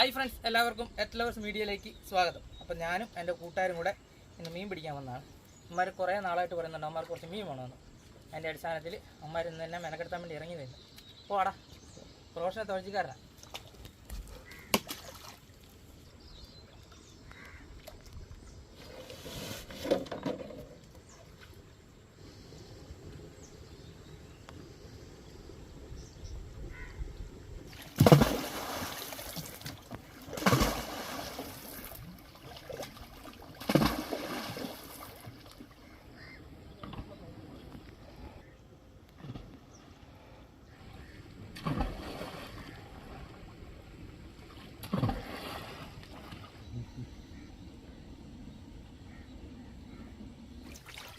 Hi friends എല്ലാവർക്കും എറ്റ്ലവേഴ്സ് മീഡിയയിലേക്ക് സ്വാഗതം. അപ്പം ഞാനും എന്റെ കൂട്ടുകാരും കൂടെ ഇന്ന് മീൻ പിടിക്കാൻ വന്നതാണ്. അമ്മമാർ കുറേ നാളായിട്ട് പറയുന്നുണ്ട് അമ്മമാർ കുറച്ച് മീൻ വേണമെന്ന്. അതിന്റെ അടിസ്ഥാനത്തിൽ അമ്മമാർ ഇന്ന് തന്നെ മെനക്കെടുത്താൻ വേണ്ടി ഇറങ്ങി വരുന്നു പോടാ. പ്രൊഫഷണൽ തൊഴിൽക്കാരനാണ്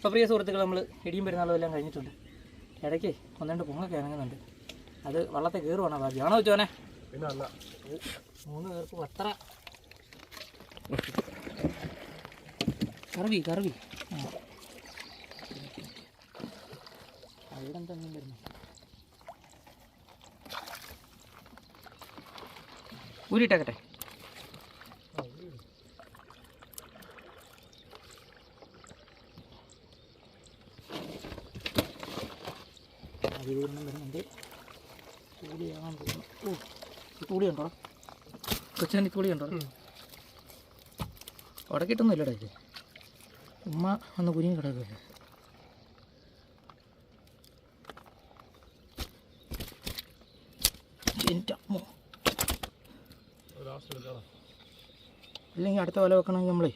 അപ്പോൾ പ്രിയ സുഹൃത്തുക്കൾ നമ്മൾ ഇടിയും പെരുന്നാളും എല്ലാം കഴിഞ്ഞിട്ടുണ്ട്. ഇടയ്ക്ക് ഒന്ന് രണ്ട് പൊങ്ങൊക്കെ ഇറങ്ങുന്നുണ്ട്. അത് വള്ളത്തെ കയറുവാണ് ഭാഗ്യം. ആണോ ചോനെ മൂന്ന് പേർക്ക് പത്ര. കറവി കറവി. അവിടെ എന്താ വരുന്നു? ഊരിട്ടേക്കട്ടെ അതിലൊരെണ്ണം വരുന്നുണ്ട്. തൂളിയാകാൻ തോന്നുന്നു ഓ ഈ തൂളി ഉണ്ടോ കൊച്ചാൻ ഈ തൂളി ഉണ്ടോ ഉടക്കിട്ടൊന്നുമില്ലടാ ഇത്. ഉമ്മ ഒന്ന് കുനിയും കിടക്കുകയല്ലേ എന്റെ അമ്മോ. ഇല്ലെങ്കിൽ അടുത്ത വല വെക്കണമെങ്കിൽ നമ്മളേ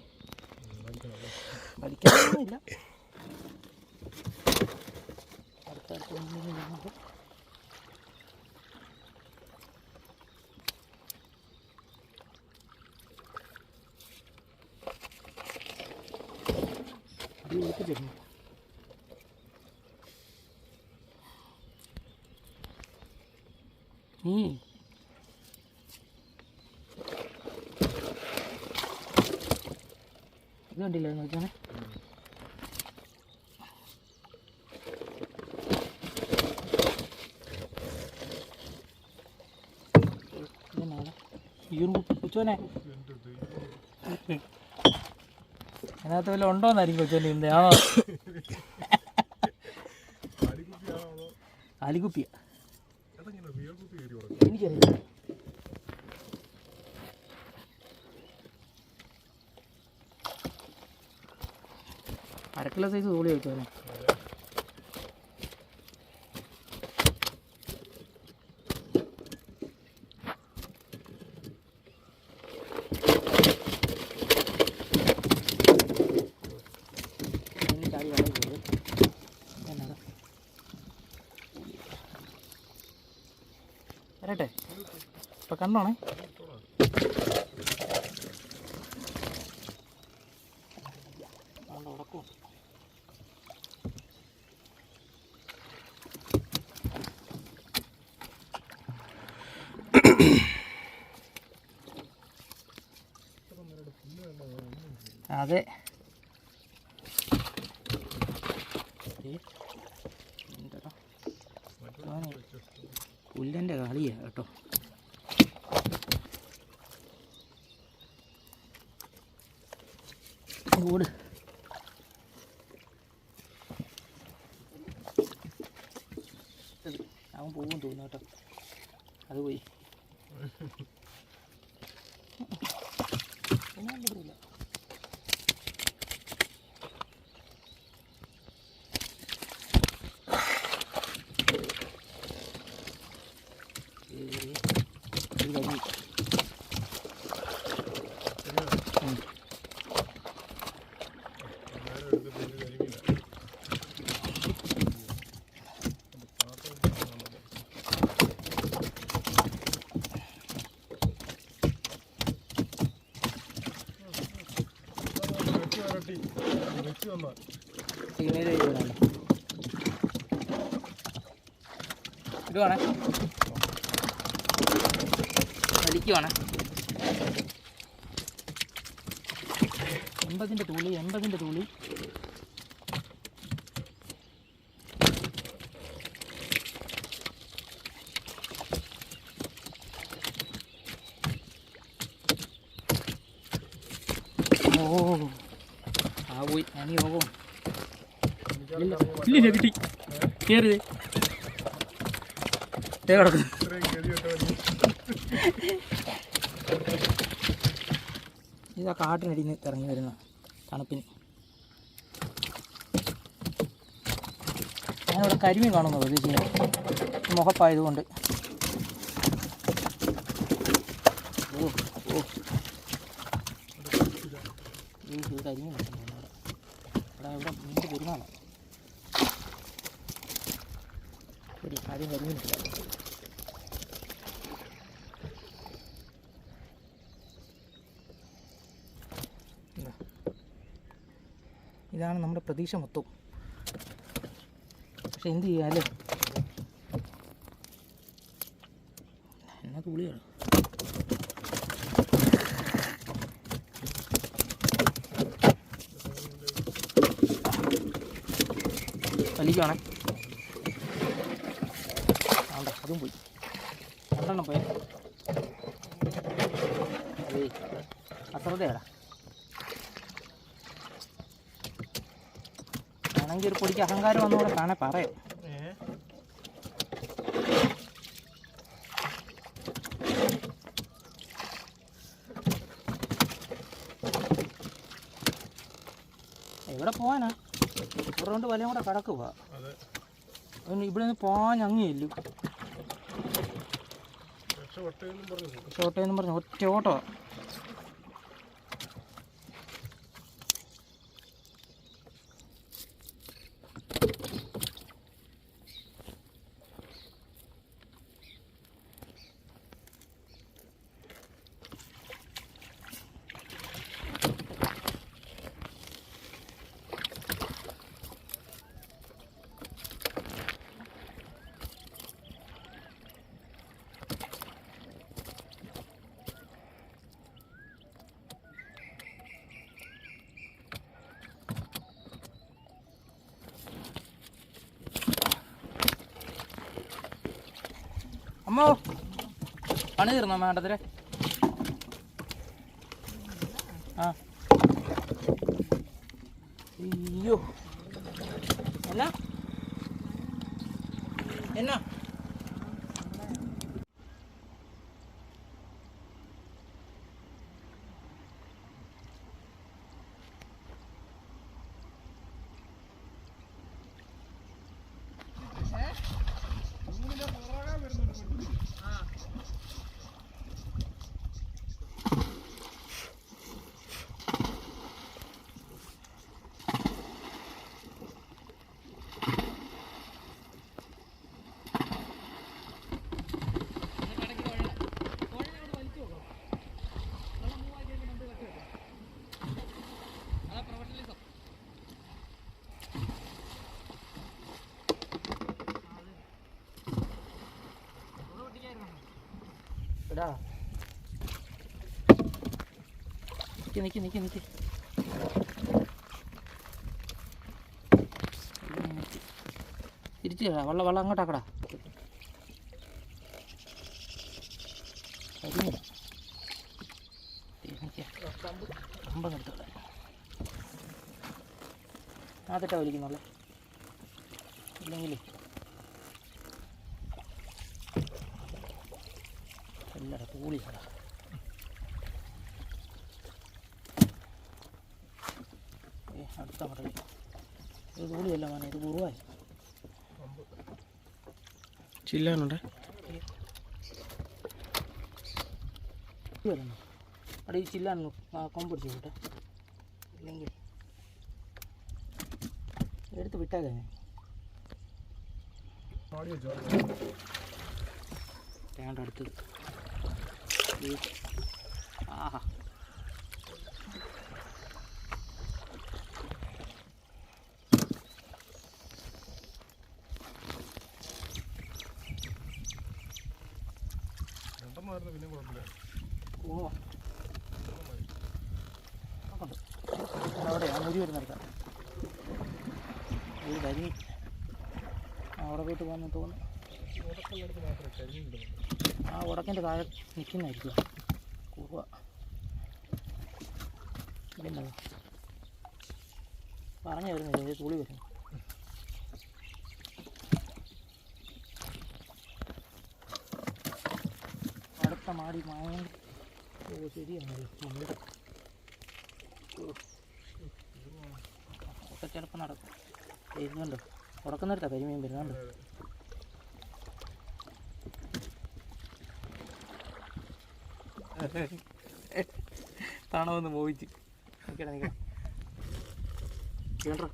വലിക്കാനൊന്നുമില്ല അടുത്ത അടുത്ത ഒന്നിനും നമുക്ക് ഇത് വിളിച്ചിട്ടിരുന്നു നീ നോക്കിയാണേ കൊച്ചോനെ അതിനകത്ത് വല്ല ഉണ്ടോന്നായിരിക്കും കൊച്ചോനെ ഇന്ന് ആണോ? കൊടുക്കും എനിക്കറിയില്ല. അരക്കിലോ സൈസ് തോളി വെച്ചോനെ അതുകൊണ്ട് അതെ. പുല്ലന്റെ കളിയാ കേട്ടോ. ഓട് അവൻ പോകും തോന്നുന്നു കേട്ടോ. അത് പോയി. ഞാൻ വിടൂല. ഇടുവാണേ വലിക്കുവാണേ എൺപതിന്റെ തൂളി എൺപതിന്റെ തൂളി. ഓ ആ പോയി. യോഗം ഇല്ല ഇല്ല കിട്ടി. കയറി കിടക്കുന്നു. ഇത്രയും ഗതികെട്ടവൻ ഇതാ കാട്ടിനടിയിൽ നിന്ന് ഇറങ്ങി വരുന്ന തണുപ്പിന്. ഞാനിവിടെ കരിമീൻ കാണുന്നു പ്രതീക്ഷിക്കുന്നത് മുഖപ്പായതുകൊണ്ട്. ഓ ഓ. കരിമീൻ കിട്ടുന്നു ഇവിടെ ഇവിടെ ഇവിടെ മീന്റെ പെരുന്നാളാണ് ശരി ആദ്യം കരിമീൻ ഇട്ടില്ല ഇതാ. ഇതാണ് നമ്മുടെ പ്രതീക്ഷ മൊത്തം. പക്ഷെ എന്ത് ചെയ്യാലോ എന്നാ തുള്ളിയാണ്. വലിക്കുവാണേ അതും പോയി. രണ്ടെണ്ണം പോയി. അതേ അശ്രദ്ധയാടാ ആണെങ്കിൽ ഒരു പൊടിക്ക് അഹങ്കാരം വന്നുകൂടെ കാണാൻ പറയാം. എവിടെ പോവാനാ? ഇവിടെ കൊണ്ട് വലയും കൂടെ കിടക്കുക ഇവിടെ നിന്ന് പോവാൻ പോകും ഷോട്ടേന്നും പറഞ്ഞു ഒറ്റ ഓട്ടോ അമ്മോ പണി തീർന്നോ വേണ്ടതിരെ ആ. അയ്യോ. എന്നാ? എന്നാ? നിക്ക് നിക്ക് നിക്ക് നിക്ക്. തിരിച്ചു വള്ള വള്ള അങ്ങോട്ടാക്കടാ. കമ്പം എടുത്തോളെ അതിട്ടാ വലിക്കുന്നുള്ളേ ഇത് തൂളിയല്ല മോനെ ഇത് കുറുവായി. ചില്ലാനുണ്ട്? വരണം. അവിടെ ഈ ചില്ലാൻ കൊമ്പ് പിടിച്ചു കേട്ടോ ഇല്ലെങ്കിൽ എടുത്ത് പോകാൻ തോന്നുന്നു ആ ഉടക്കിന്റെ താഴെ നിൽക്കുന്നതായിരിക്കും കുറവ പറഞ്ഞു വരുന്നില്ല ഇത് തുളി വരുന്നു അടുത്ത മാടി ഓ ശരിയാണ് ഒക്കെ ചിലപ്പോൾ നടക്കും വരുന്നുണ്ടോ ഉടക്കുന്നിടത്താ കരിമീൻ വരുന്നുണ്ടോ താണോന്ന് മോഹിച്ച്. നിൽക്കണം കേട്ടോ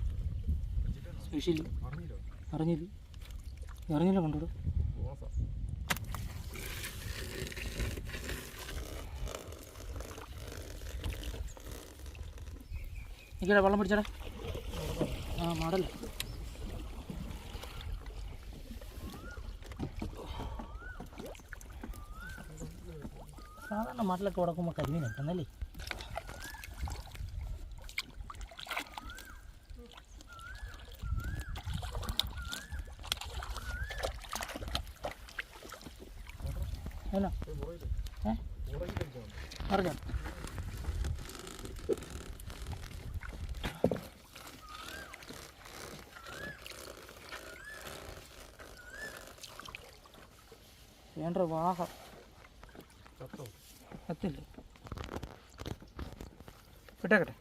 സ്പെഷ്യൽ അറിഞ്ഞില്ല നിൽക്കടാ വെള്ളം പിടിച്ചടാ. ആ മാടല്ല? സാധാരണ മാട്ടിലൊക്കെ ഉടക്കുമ്പോൾ കരിമീൻ കിട്ടുന്നല്ലേ? എന്നാ? ഏ? പറഞ്ഞോ. വേണ്ട വാഹ? ചത്തോ കത്തില്ലേ. വിട്ടേക്കട്ടെ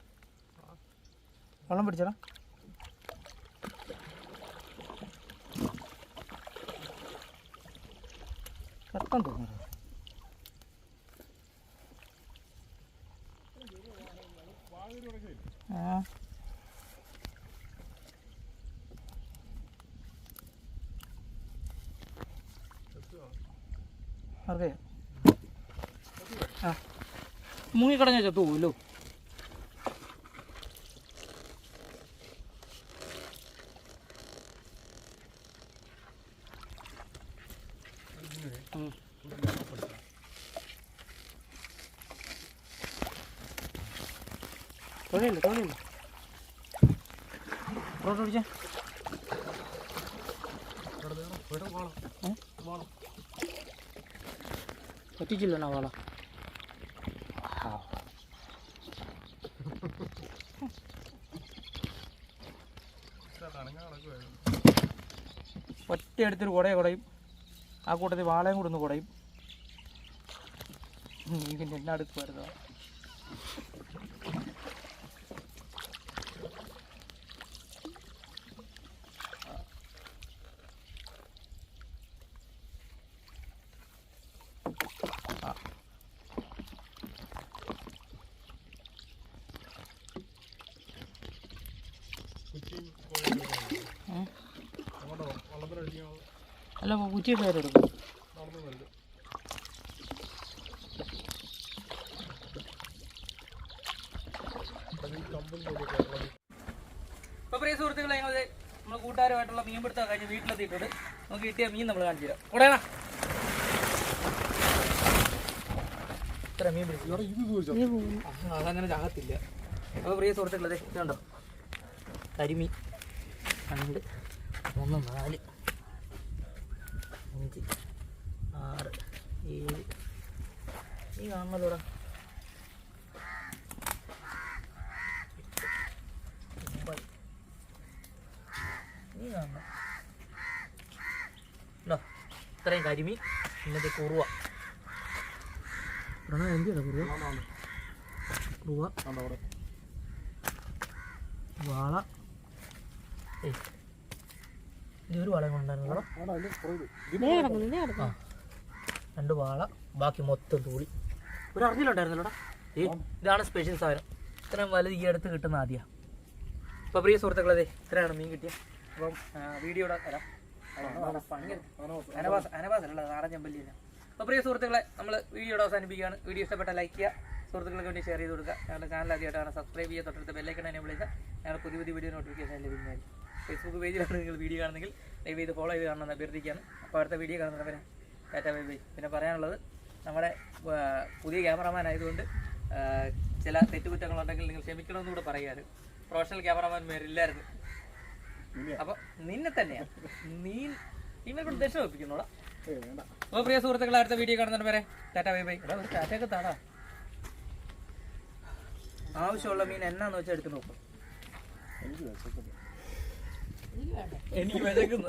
വെള്ളം പിടിച്ചടാ. കത്തം തോന്നുന്നു. ആ. അറിയാം. മുങ്ങിക്കടഞ്ഞ ചത്തു പോവല്ലോ ഉം. തുഴയില്ല തുഴയില്ല റോഡ് പിടിച്ചാ ഇവിടെ വാളം. ഏ വാളം പറ്റിച്ചില്ലണ്ണ വാള ഒറ്റ എടുത്തൊരു കുടയെ കുടയും. ആ കൂട്ടത്തിൽ വാളയും കൂടെ ഒന്ന് കുടയും. ഇതിന്റെ എന്നാ അടുത്ത് വരുന്നത്. അല്ല കമ്പും കൊണ്ടൊക്കെ അപ്പോൾ പ്രിയ സുഹൃത്തുക്കളെ ഞങ്ങൾ നമ്മൾ കൂട്ടുകാരുമായിട്ടുള്ള മീൻ പിടുത്തം കഴിഞ്ഞ് വീട്ടിലെത്തിയിട്ടുണ്ട്. നമുക്ക് കിട്ടിയ മീൻ നമ്മൾ കാണിച്ചു തരാം. ഇത്ര മീൻ പിടിച്ചു. അതങ്ങനെ ചാകത്തില്ല. അപ്പോൾ പ്രിയ സുഹൃത്തുക്കളെ ഇതുണ്ടോ? കരിമീൻ. രണ്ട് മൂന്ന് നാല്. നീ കാണണല്ലോടാ നീ കാണണം ഇത്രയും കരിമീൻ ഇന്നത്തെ കുറുവ വാള ഏയ് ഇനി ഒരു വാള കൊണ്ടായിരുന്നല്ലോ അവിടെ അതിന്റെ രണ്ട് വാള ബാക്കി മൊത്തം തൂളി ഒരു അറിഞ്ഞിട്ടുണ്ടായിരുന്നല്ലോടാ ഏ ഇതാണ് സ്പെഷ്യൽ സാധനം. ഇത്രയും വലുത് ഈ അടുത്ത് കിട്ടുന്ന ആദ്യമാണ് അപ്പോൾ പ്രിയ സുഹൃത്തുക്കളെ ദേ ഇത്രയാണ് മീൻ കിട്ടിയ. അപ്പം വീഡിയോ തരാം അനവാസ് അനവാസ് അല്ല നാടൻ ചെമ്പല്ലിയില്ല. അപ്പോൾ പ്രിയ സുഹൃത്തുക്കളെ നമ്മൾ വീഡിയോ അവസാനിപ്പിക്കുകയാണ്. വീഡിയോ ഇഷ്ടപ്പെട്ട ലൈക്ക് ചെയ്യുക. സുഹൃത്തുക്കൾക്ക് വേണ്ടി ഷെയർ ചെയ്ത് കൊടുക്കുക. ഞങ്ങളുടെ ചാനൽ ആദ്യമായിട്ടാണ് സബ്സ്ക്രൈബ് ചെയ്യുക. തൊട്ടടുത്ത ബെല്ലൈക്കൺ എന്നെ വിളിക്കുക. ഞങ്ങൾ പുതിയ പുതിയ വീഡിയോ നോട്ടിഫിക്കേഷൻ ലഭിക്കുന്നതായിരിക്കും ഫേസ്ബുക്ക് പേജിലാണ് നിങ്ങൾ വീഡിയോ കാണുന്നെങ്കിൽ ദയവ് ചെയ്ത് ഫോളോ ചെയ്ത് കാണണമെന്ന് അഭ്യർത്ഥിക്കുകയാണ്. അപ്പോൾ അടുത്ത വീഡിയോ കാണുന്നവരെ ടാറ്റ ബൈ ബൈ. പിന്നെ പറയാനുള്ളത് നമ്മുടെ പുതിയ ക്യാമറമാൻ ആയതുകൊണ്ട് ചില തെറ്റുകുറ്റങ്ങളുണ്ടെങ്കിൽ നിങ്ങൾ ക്ഷമിക്കണമെന്ന് കൂടെ പറയുകയാണ്. പ്രൊഫഷണൽ ക്യാമറമാൻ മേരില്ലായിരുന്നു. അപ്പൊ നിന്നെ തന്നെയാണ് നീ നിന്നെ കൊണ്ട് ദശ ഒപ്പിക്കുന്നോളാം അപ്പൊ അപ്പോൾ പ്രിയ സുഹൃത്തുക്കളെ അടുത്ത വീഡിയോ കാണുന്നവരെ ടാറ്റ ബൈ ബൈ. എടാ ഒരു ടാറ്റയൊക്കെ താടാ. ആവശ്യമുള്ള മീൻ എന്നാന്ന് വെച്ചാൽ എടുത്ത് നോക്കും. എനിക്ക് വിശക്കുന്നു